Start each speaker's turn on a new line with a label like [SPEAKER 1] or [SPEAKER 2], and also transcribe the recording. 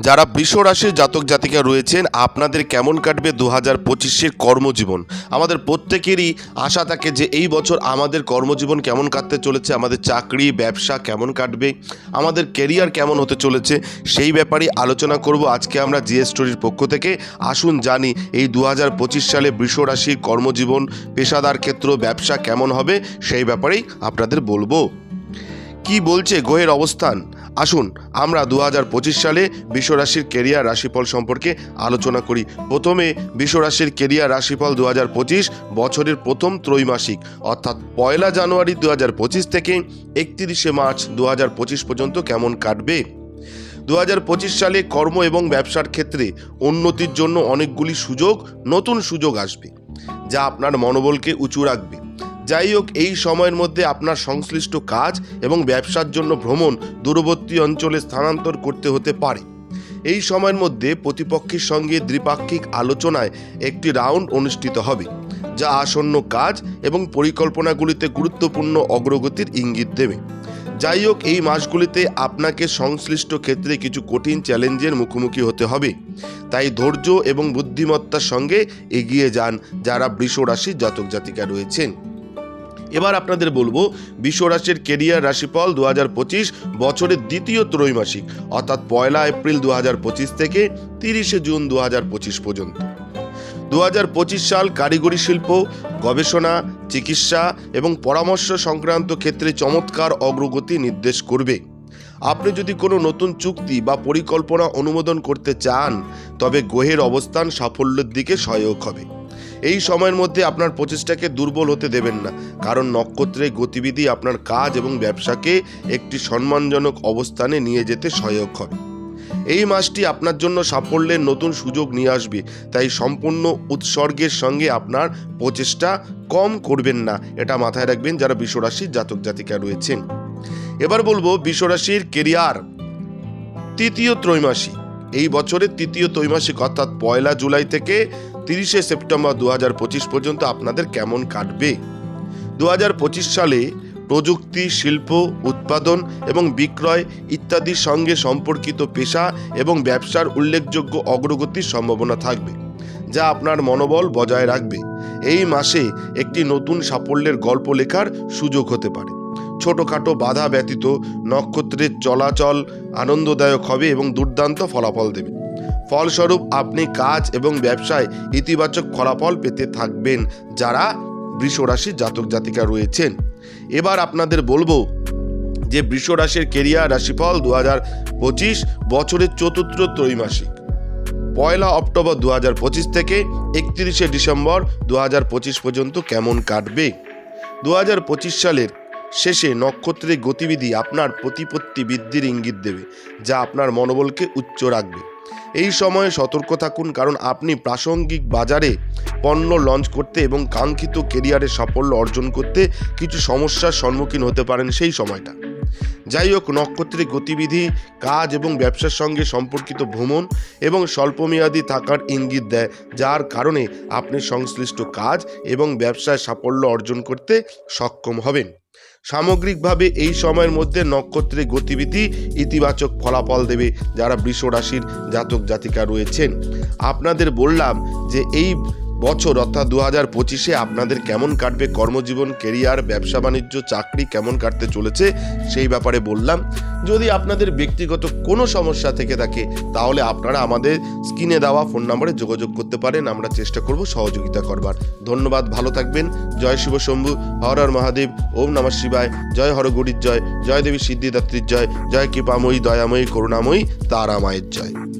[SPEAKER 1] যারা বৃষ রাশির জাতক জাতিকা রয়েছেন, আপনাদের কেমন কাটবে দু হাজার পঁচিশের কর্মজীবন? আমাদের প্রত্যেকেরই আশা থাকে যে এই বছর আমাদের কর্মজীবন কেমন কাটতে চলেছে, আমাদের চাকরি, ব্যবসা কেমন কাটবে, আমাদের কেরিয়ার কেমন হতে চলেছে, সেই ব্যাপারে আলোচনা করব। আজকে আমরা জিএস স্টোরির পক্ষ থেকে। আসুন জানি এই দু হাজার পঁচিশ সালে রাশির কর্মজীবন, পেশাদার ক্ষেত্র, ব্যবসা কেমন হবে, সেই ব্যাপারেই আপনাদের বলব। কি বলছে, গ্রহের অবস্থান? আসুন, আমরা দু হাজার পঁচিশ সালে বিশ্বরাশির কেরিয়ার রাশিফল সম্পর্কে আলোচনা করি। প্রথমে বিশ্বরাশির কেরিয়ার রাশিফল দু হাজার পঁচিশ, বছরের প্রথম ত্রৈমাসিক, অর্থাৎ পয়লা জানুয়ারি দু হাজার পঁচিশ থেকে একত্রিশে মার্চ দু হাজার পঁচিশ পর্যন্ত কেমন কাটবে? দু হাজার পঁচিশ সালে কর্ম এবং ব্যবসার ক্ষেত্রে উন্নতির জন্য অনেকগুলি সুযোগ, নতুন সুযোগ আসবে, যা আপনার মনোবলকে উঁচু রাখবে। যাই হোক, এই সময়ের মধ্যে আপনার সংশ্লিষ্ট কাজ এবং ব্যবসার জন্য ভ্রমণ দূরবর্তী অঞ্চলে স্থানান্তর করতে হতে পারে। এই সময়ের মধ্যে প্রতিপক্ষের সঙ্গে দ্বিপাক্ষিক আলোচনায় একটি রাউন্ড অনুষ্ঠিত হবে, যা আসন্ন কাজ এবং পরিকল্পনাগুলিতে গুরুত্বপূর্ণ অগ্রগতির ইঙ্গিত দেবে। যাই হোক, এই মাসগুলিতে আপনাকে সংশ্লিষ্ট ক্ষেত্রে কিছু কঠিন চ্যালেঞ্জের মুখোমুখি হতে হবে। তাই ধৈর্য এবং বুদ্ধিমত্তার সঙ্গে এগিয়ে যান যারা বৃষ রাশির জাতক জাতিকা রয়েছেন। এবার আপনাদের বলব, বিশ্বরাশির কেরিয়ার রাশিফল দু হাজার পঁচিশ বছরের দ্বিতীয় ত্রৈমাসিক, অর্থাৎ পয়লা এপ্রিল দু হাজার পঁচিশ থেকে তিরিশে জুন দু হাজার পঁচিশ পর্যন্ত। দু হাজার পঁচিশ সাল কারিগরি শিল্প, গবেষণা, চিকিৎসা এবং পরামর্শ সংক্রান্ত ক্ষেত্রে চমৎকার অগ্রগতি নির্দেশ করবে। আপনি যদি কোনো নতুন চুক্তি বা পরিকল্পনা অনুমোদন করতে চান, তবে গ্রহের অবস্থান সাফল্যের দিকে সহায়ক হবে। এই সময়ের মধ্যে আপনার প্রচেষ্টাকে দুর্বল হতে দেবেন না। কারণ নক্ষত্রের গতিবিধি আপনার কাজ এবং ব্যবসাকে একটি সম্মানজনক অবস্থানে নিয়ে যেতে সহায়ক হবে। এই মাসটি আপনার জন্য সাফল্যের নতুন সুযোগ নিয়ে আসবে। তাই সম্পূর্ণ উৎসর্গের সঙ্গে আপনার প্রচেষ্টা কম করবেন না। এটা মাথায় রাখবেন যারা বিশ্বরাশির জাতক জাতিকা রয়েছেন। এবার বলব বিশ্বরাশির কেরিয়ার। তৃতীয় ত্রৈমাসিক। এই বছরের তৃতীয় ত্রৈমাসিক অর্থাৎ পয়লা জুলাই থেকে তিরিশে সেপ্টেম্বর দু হাজার পঁচিশ পর্যন্ত আপনাদের কেমন কাটবে? দু হাজার পঁচিশ সালে প্রযুক্তি, শিল্প, উৎপাদন এবং বিক্রয় ইত্যাদির সঙ্গে সম্পর্কিত পেশা এবং ব্যবসার উল্লেখযোগ্য অগ্রগতির সম্ভাবনা থাকবে, যা আপনার মনোবল বজায় রাখবে। এই মাসে একটি নতুন সাফল্যের গল্প লেখার সুযোগ হতে পারে। ছোটোখাটো বাধা ব্যতীত নক্ষত্রের চলাচল আনন্দদায়ক হবে এবং দুর্দান্ত ফলাফল দেবে। ফলস্বরূপ আপনি কাজ এবং ব্যবসায় ইতিবাচক ফলাফল পেতে থাকবেন যারা বৃষরাশির জাতক জাতিকা রয়েছেন। এবার আপনাদের বলব যে বৃষরাশির কেরিয়ার রাশিফল দু হাজার পঁচিশ বছরের চতুর্থ ত্রৈমাসিক। পয়লা অক্টোবর দু হাজার পঁচিশ থেকে একত্রিশে ডিসেম্বর দু হাজার পঁচিশ পর্যন্ত কেমন কাটবে? দু হাজার পঁচিশ সালের শেষে নক্ষত্রের গতিবিধি আপনার প্রতিপত্তি বৃদ্ধির ইঙ্গিত দেবে, যা আপনার মনোবলকে উচ্চ রাখবে। এই সময়ে সতর্ক থাকুন, কারণ আপনি প্রাসঙ্গিক বাজারে পণ্য লঞ্চ করতে এবং কাঙ্ক্ষিত কেরিয়ারে সাফল্য অর্জন করতে কিছু সমস্যার সম্মুখীন হতে পারেন সেই সময়টা। যাই হোক নক্ষত্রের গতিবিধি, কাজ এবং ব্যবসার সঙ্গে সম্পর্কিত ভ্রমণ এবং স্বল্পমেয়াদী থাকার ইঙ্গিত দেয়, যার কারণে আপনি সংশ্লিষ্ট কাজ এবং ব্যবসায় সাফল্য অর্জন করতে সক্ষম হবেন। সামগ্রিকভাবে এই সময়ের মধ্যে নক্ষত্রের গতিবিধি ইতিবাচক ফলাফল দেবে যারা বৃষ রাশির জাতক জাতিকা রয়েছেন। আপনাদের বললাম যে এই বছর, অর্থাৎ দু হাজার পঁচিশে আপনাদের কেমন কাটবে কর্মজীবন, কেরিয়ার, ব্যবসা, বাণিজ্য, চাকরি কেমন কাটতে চলেছে সেই ব্যাপারে বললাম। যদি আপনাদের ব্যক্তিগত কোনো সমস্যা থেকে থাকে, তাহলে আপনারা আমাদের স্ক্রিনে দেওয়া ফোন নম্বরে যোগাযোগ করতে পারেন। আমরা চেষ্টা করব সহযোগিতা করবার। ধন্যবাদ, ভালো থাকবেন। জয় শিব শম্ভু, হর হর মহাদেব, ওম নমঃ শিবায়। জয় হরগৌরীর জয় জয় দেবী সিদ্ধিদাত্রীর জয় জয় কৃপাময়ী, দয়াময়ী, করুণাময়ী তারা মায়ের জয়।